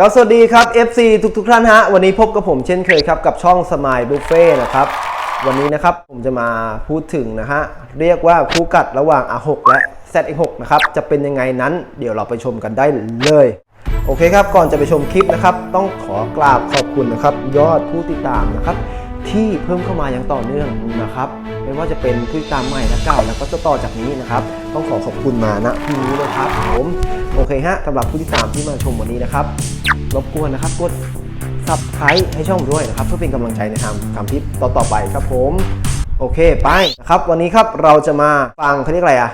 ครับสวัสดีครับ FC ทุกทุกๆท่านฮะ วันนี้พบกับผมเช่นเคยครับ กับช่องสมายบุฟเฟ่นะครับ วันนี้นะครับผมจะมาพูดถึงนะฮะ เรียกว่าคู่กัดระหว่าง R6 และ Z6 นะครับ จะเป็นยังไงนั้น เดี๋ยวเราไปชมกันได้เลย โอเคครับ ก่อนจะไปชมคลิปนะครับ ต้องขอกราบขอบคุณนะครับ ยอดผู้ติดตามนะครับ ที่เพิ่มเข้ามาอย่างต่อเนื่องนะครับ ไม่ว่าจะเป็นผู้ติดตามใหม่และเก่าแล้วก็จะต่อจากนี้นะครับ ต้องขอขอบคุณมาณที่นี้เลยครับผมโอเคฮะสำหรับผู้ติดตามที่มาชมวันนี้นะครับรบกวนนะครับกด subscribe ให้ช่องด้วยนะครับ เพื่อเป็นกำลังใจในทางทำคลิปต่อๆไปครับผมโอเคไปนะครับ วันนี้ครับเราจะมาฟังเขาเรียกอะไรอะ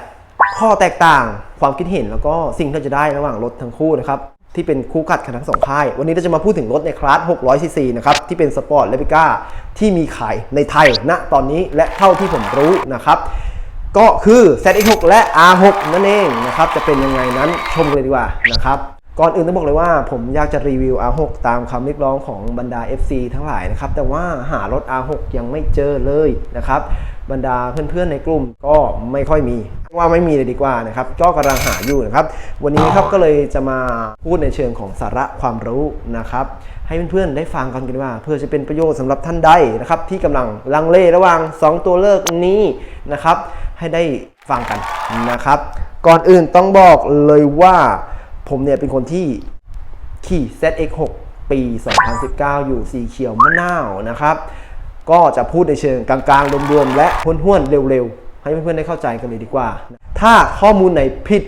ข้อแตกต่างความคิดเห็นแล้วก็สิ่งที่เราจะได้ระหว่างรถทั้งคู่นะครับที่เป็นคู่กัดกันทั้งสองค่าย วันนี้เราจะมาพูดถึงรถในคลาส 600 ซีซีนะครับ ที่เป็นสปอร์ตเลปิก้าที่มีขายในไทยณตอนนี้และเท่าที่ผมรู้นะครับ ก็คือ ZX6 และ R6 นั่นเองนะครับ จะเป็นยังไงนั้นชมกันเลยดีกว่านะครับ ก่อนอื่นต้องบอกเลยว่าผมอยากจะรีวิว R6 ตามคำเรียกร้องของบรรดา FC ทั้งหลายนะครับ แต่ว่าหารถ R6 ยังไม่เจอเลยนะครับ บรรดาเพื่อนๆในกลุ่มก็ไม่ค่อยมี ว่าไม่มีเลยดีกว่านะครับก็กำลังหาอยู่นะครับ วันนี้ครับก็เลยจะมาพูดในเชิงของสาระความรู้นะครับ ให้เพื่อนๆได้ฟังกันกันว่า เพื่อจะเป็นประโยชน์สำหรับท่านใดนะครับ ที่กำลังลังเลระหว่าง 2 ตัวเลือกนี้นะครับ ให้ได้ฟังกันนะครับ ก่อนอื่นต้องบอกเลยว่าผมเนี่ยเป็นคนที่ขี่ ZX6 ปี 2019 อยู่สีเขียวมะนาวนะครับ ก็จะพูดในเชิงกลางๆรวมๆและห้วนๆเร็วๆ ให้เพื่อนๆได้เข้าใจกันเลยดีกว่า ถ้าข้อมูลไหนผิด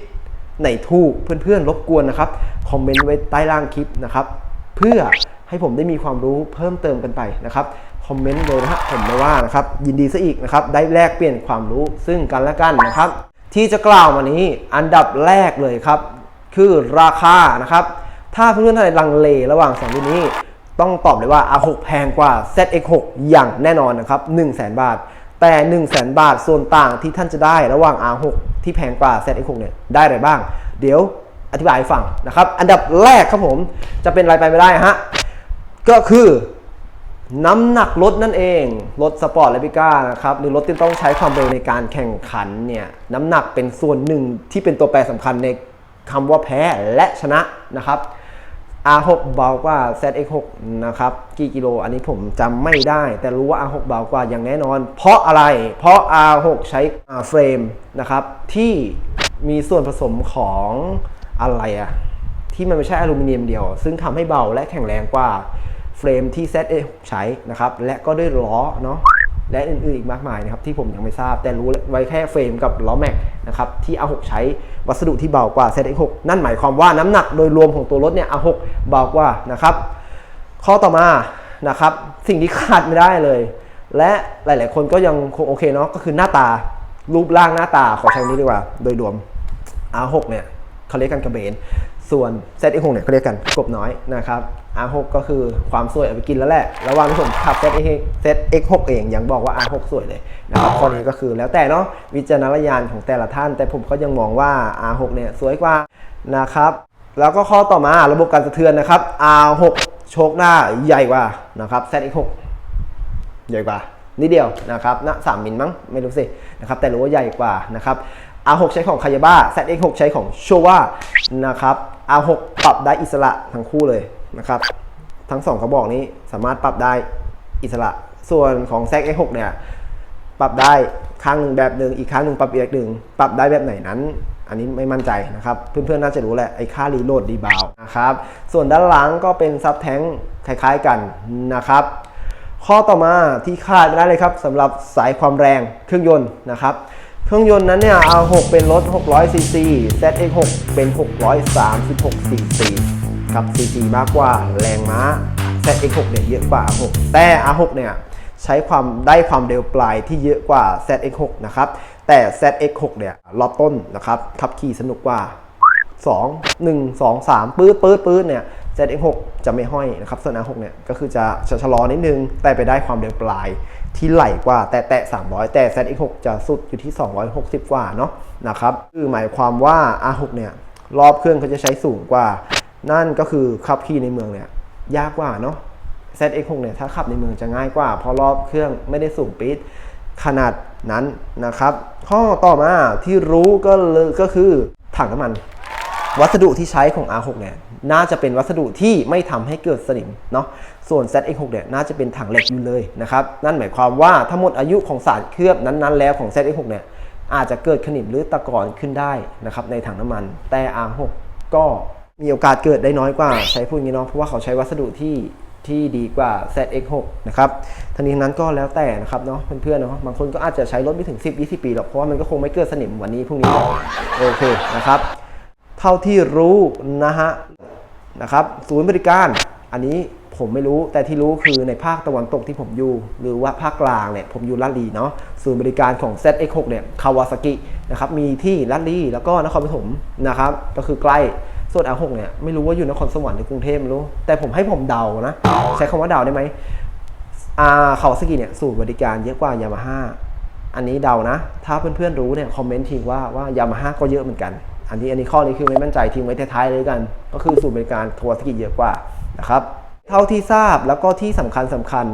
ไหนถูกเพื่อนๆรบกวนนะครับคอมเมนต์ไว้ใต้ล่างคลิปนะครับเพื่อให้ผมได้มีความรู้เพิ่มเติมกันไปนะครับคอมเมนต์เลยนะฮะผมไม่ว่านะครับยินดีซะอีกนะครับได้แลกเปลี่ยนความรู้ซึ่งกันและกันนะครับ ที่จะกล่าวมานี้อันดับแรกเลยครับ คือราคานะครับ ถ้าเพื่อนๆท่านใดลังเลระหว่างสองรุ่นนี้ ต้องตอบเลยว่า R6 แพงกว่า ZX6 อย่างแน่นอนนะครับ1 0 0 0 0แบาท แต่ 1 0 0 0 0แบาทส่วนต่างที่ท่านจะได้ระหว่าง R6 ที่แพงกว่า ZX6 เนี่ยได้อะไรบ้าง เดี๋ยวอธิบายให้ฟังนะครับ อันดับแรกครับผมจะเป็นอะไรไปไม่ได้ฮะ ก็คือน้ำหนักรถนั่นเอง รถสปอร์ตเลปิก้านะครับ หรือรถที่ต้องใช้ความเร็วในการแข่งขันเนี่ยน้ำหนักเป็นส่วนหนึ่งที่เป็นตัวแปรสำคัญในคำว่าแพ้และชนะนะครับ R6 เบากว่า ZX6 นะครับกี่กิโลอันนี้ผมจำไม่ได้ แต่รู้ว่า R6 เบากว่าอย่างแน่นอน เพราะอะไร เพราะ R6 ใช้เฟรมนะครับที่มีส่วนผสมของอะไรอะที่มันไม่ใช่อลูมิเนียมเดียว ซึ่งทำให้เบาและแข็งแรงกว่าเฟรมที่ ZX6 ใช้นะครับและก็ด้วยล้อเนาะ และอื่นๆอีกมากมายนะครับที่ผมยังไม่ทราบ แต่รู้ไว้แค่เฟรมกับล้อแม็กนะครับที่ R6 ใช้วัสดุที่เบากว่า ZX6 นั่นหมายความว่าน้ำหนักโดยรวมของตัวรถเนี่ย R6 เบากว่านะครับ ข้อต่อมานะครับสิ่งที่ขาดไม่ได้เลย และหลายๆ คนก็ยังคงโอเคเนาะก็คือหน้าตารูปร่างหน้าตาขอใช้นี้ดีกว่า โดยรวม R6 เนี่ยเขาเรียกกันกระเบน ส่วน ZX6 เนี่ยเขาเรียกกันกบน้อยนะครับ R6 ก็คือความสวยเอาไปกินแล้วแหละ ระหว่างที่ผมขับ ZX ZX6 เองยังบอกว่า R6 สวยเลยนะครับข้อนี้ก็คือแล้วแต่เนาะวิจารณญาณของแต่ละท่าน แต่ผมก็ยังมองว่า R6 เนี่ยสวยกว่านะครับ แล้วก็ข้อต่อมาระบบการสะเทือนนะครับ R6 โชคหน้าใหญ่กว่านะครับ ZX6 ใหญ่กว่านิดเดียวนะครับนะสามมิลมั้งไม่รู้สินะครับแต่รู้ว่าใหญ่กว่านะครับ R6 ใช้ของคายาบ้า ZX6 ใช้ของโชวานะครับ R6 ปรับได้อิสระทั้งคู่เลย นะครับ ทั้งสองกระบอกนี้สามารถปรับได้อิสระ ส่วนของ ZX6 เนี่ย ปรับได้ข้างหนึ่งแบบหนึ่งอีกข้างหนึ่งปรับอีกแบบหนึ่งปรับได้แบบไหนนั้น อันนี้ไม่มั่นใจนะครับ เพื่อนๆน่าจะรู้แหละไอ้ค่ารีโหลดดีบาวนะครับ ส่วนด้านหลังก็เป็นซับแท้งคล้ายๆกันนะครับ ข้อต่อมาที่คาดไม่ได้เลยครับสำหรับสายความแรงเครื่องยนต์นะครับเครื่องยนต์นั้นเนี่ย R6 เป็นรถ600ซีซี ZX6 เป็น 636 ซีซีครับซีซีมากกว่าแรงม้า ZX6 เนี่ยเยอะกว่า R6 แต่ R6 เนี่ยใช้ความได้ความเร็วปลายที่เยอะกว่า ZX6 นะครับแต่ ZX6 เนี่ยรอบต้นนะครับขับขี่สนุกกว่า 2 1 2 3 ปื๊ดปื๊ดปื๊ดเนี่ย ZX6 จะไม่ห้อยนะครับส่วน R6 เนี่ยก็คือจะชะลอนิดนึง แต่ไปได้ความเร็วปลายที่ไหลกว่า แต่แตะ 300 แต่ ZX6 จะสุดอยู่ที่ 260 กว่าเนาะนะครับคือหมายความว่า R6 เนี่ยรอบเครื่องเขาจะใช้สูงกว่า นั่นก็คือขับขี่ในเมืองเนี่ยยากกว่าเนาะ ZX6 เนี่ยถ้าขับในเมืองจะง่ายกว่า เพราะรอบเครื่องไม่ได้สูงปี๊ดขนาดนั้นนะครับ ข้อต่อมาที่รู้ก็เลยก็คือถังน้ำมัน วัสดุที่ใช้ของ R6 เนี่ยน่าจะเป็นวัสดุที่ไม่ทำให้เกิดสนิมเนาะส่วน ZX6 เนี่ยน่าจะเป็นถังเหล็กอยู่เลยนะครับนั่นหมายความว่าถ้าหมดอายุของสารเคลือบนั้นๆแล้วของ ZX6 เนี่ยอาจจะเกิดขนิมหรือตะกอนขึ้นได้นะครับในถังน้ำมันแต่ R6 ก็ มีโอกาสเกิดได้น้อยกว่าใช้พูดงี้เนาะเพราะว่าเขาใช้วัสดุที่ที่ดีกว่า ZX6 นะครับทั้งนี้นั้นก็แล้วแต่นะครับเนาะเพื่อนๆเนาะบางคนก็อาจจะใช้รถไม่ถึง 10-20 ปีหรอกเพราะว่ามันก็คงไม่เกิดสนิมวันนี้พรุ่งนี้โอเคนะครับ เท่าที่รู้นะฮะนะครับศูนย์บริการอันนี้ผมไม่รู้แต่ที่รู้คือในภาคตะวันตกที่ผมอยู่ หรือว่าภาคกลางเนี่ยผมอยู่ลาดลีเนาะศูนย์บริการของ ZX6 เนี่ยคาวาซากินะครับมีที่ลาดลีแล้วก็นครปฐมนะครับก็คือใกล้ ส่วน R6 เนี่ยไม่รู้ว่าอยู่นครสวรรค์หรือกรุงเทพไม่รู้ แต่ผมให้ผมเดานะ ใช้คำว่าเดาได้ไหมอ่าคาวาซากิเนี่ยศูนย์บริการเยอะกว่ายามาฮ่าอันนี้เดานะ ถ้าเพื่อนๆรู้เนี่ยคอมเมนต์ทิ้งว่าว่ายามาฮ่าก็เยอะเหมือนกัน อันนี้อันนี้ข้อนี้คือไม่มั่นใจทิ้งไว้ท้ายๆเลยกัน ก็คือสูตรบริการทัวร์สกิเยอะกว่านะครับเท่าที่ทราบแล้วก็ที่สำคัญสำคัญ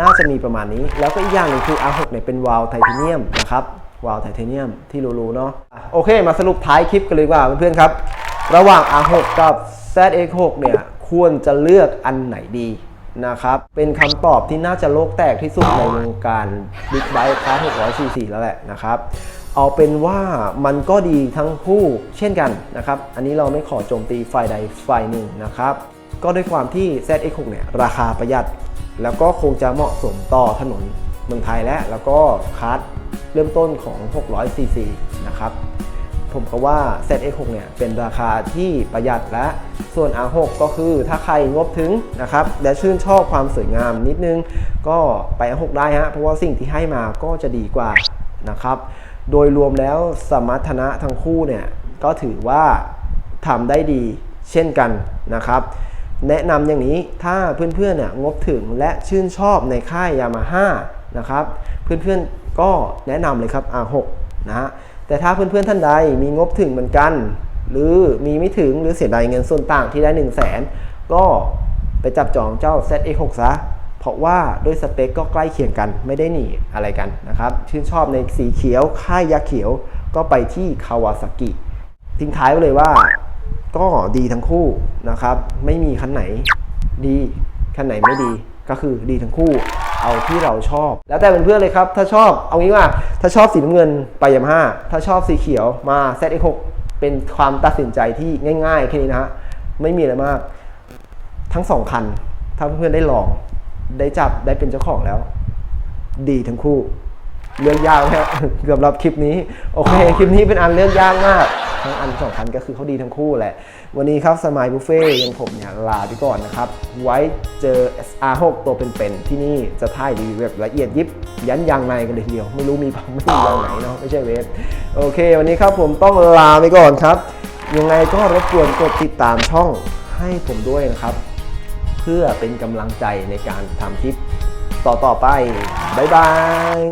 น่าจะมีประมาณนี้ แล้วก็อีกอย่างหนึ่งคือ R6 เนี่ยเป็นวาล์วไทเทเนียมนะครับวาล์วไทเทเนียมที่รู้ๆเนาะอะโอเค มาสรุปท้ายคลิปกันเลยดีกว่าเพื่อนๆครับ ระหว่าง R6 กับ ZX6 เนี่ยควรจะเลือกอันไหนดีนะครับ เป็นคำตอบที่น่าจะโลกแตกที่สุดในวงการบิ๊กไบค์คลาส644แล้วแหละนะครับ เอาเป็นว่ามันก็ดีทั้งคู่เช่นกันนะครับ อันนี้เราไม่ขอโจมตีฝ่ายใดฝ่ายหนึ่งนะครับ ก็ด้วยความที่ ZX6 เนี่ยราคาประหยัด แล้วก็คงจะเหมาะสมต่อถนนเมืองไทยและแล้วก็คาร์ดเริ่มต้นของ 600cc นะครับ ผมก็ว่า ZX6 เนี่ยเป็นราคาที่ประหยัดและส่วน R6 ก็คือถ้าใครงบถึงนะครับและชื่นชอบความสวยงามนิดนึง ก็ไป R6 ได้ฮะเพราะว่าสิ่งที่ให้มาก็จะดีกว่านะครับโดยรวมแล้วสมรรถนะทั้งคู่เนี่ยก็ถือว่าทำได้ดีเช่นกันนะครับ แนะนำอย่างนี้ถ้าเพื่อนๆเนี่ยงบถึงและชื่นชอบในค่ายยามาฮ่านะครับ เพื่อนๆก็แนะนำเลยครับ R6 นะฮะ แต่ถ้าเพื่อนๆท่านใดมีงบถึงเหมือนกัน หรือมีไม่ถึงหรือเสียดายเงินส่วนต่างที่ได้ 1 0 0 0 0แสนก็ไปจับจองเจ้า ZX6 ซะเพราะว่าด้วยสเปคก็ใกล้เคียงกันไม่ได้หนีอะไรกันนะครับ ชื่นชอบในสีเขียว ค่ายยาเขียวก็ไปที่คาวาซากิทิ้งท้ายไว้เลยว่าก็ดีทั้งคู่นะครับ ไม่มีคันไหนดี คันไหนไม่ดีก็คือดีทั้งคู่ เอาที่เราชอบ แล้วแต่เพื่อนๆเลยครับ ถ้าชอบเอางี้ว่า ถ้าชอบสีน้ำเงินไปยามาฮ่าถ้าชอบสีเขียวมา ZX6 เป็นความตัดสินใจที่ง่ายๆแค่นี้นะฮะไม่มีอะไรมาก ทั้งสองคัน ถ้าเพื่อนๆได้ลอง ได้จับได้เป็นเจ้าของแล้ว ดีทั้งคู่ เลือกยากนะฮะสำหรับคลิปนี้โอเคคลิปนี้เป็นอันเลือกยากมากทั้งอันสองคันก็คือเขาดีทั้งคู่แหละ วันนี้ครับสมายบุฟเฟ่ยังผมเนี่ยลาไปก่อนนะครับ ไว้เจอ SR6 ตัวเป็นๆที่นี่จะถ่ายรีวิวแบบละเอียดยิบ ยันยางในกันเลยทีเดียว ไม่รู้มีพังไม่มียางไหนเนาะไม่ใช่เวฟโอเค วันนี้ครับผมต้องลาไปก่อนครับ ยังไงก็รบกวนกดติดตามช่องให้ผมด้วยนะครับ เพื่อเป็นกำลังใจในการทำคลิปต่อๆไปบ๊ายบาย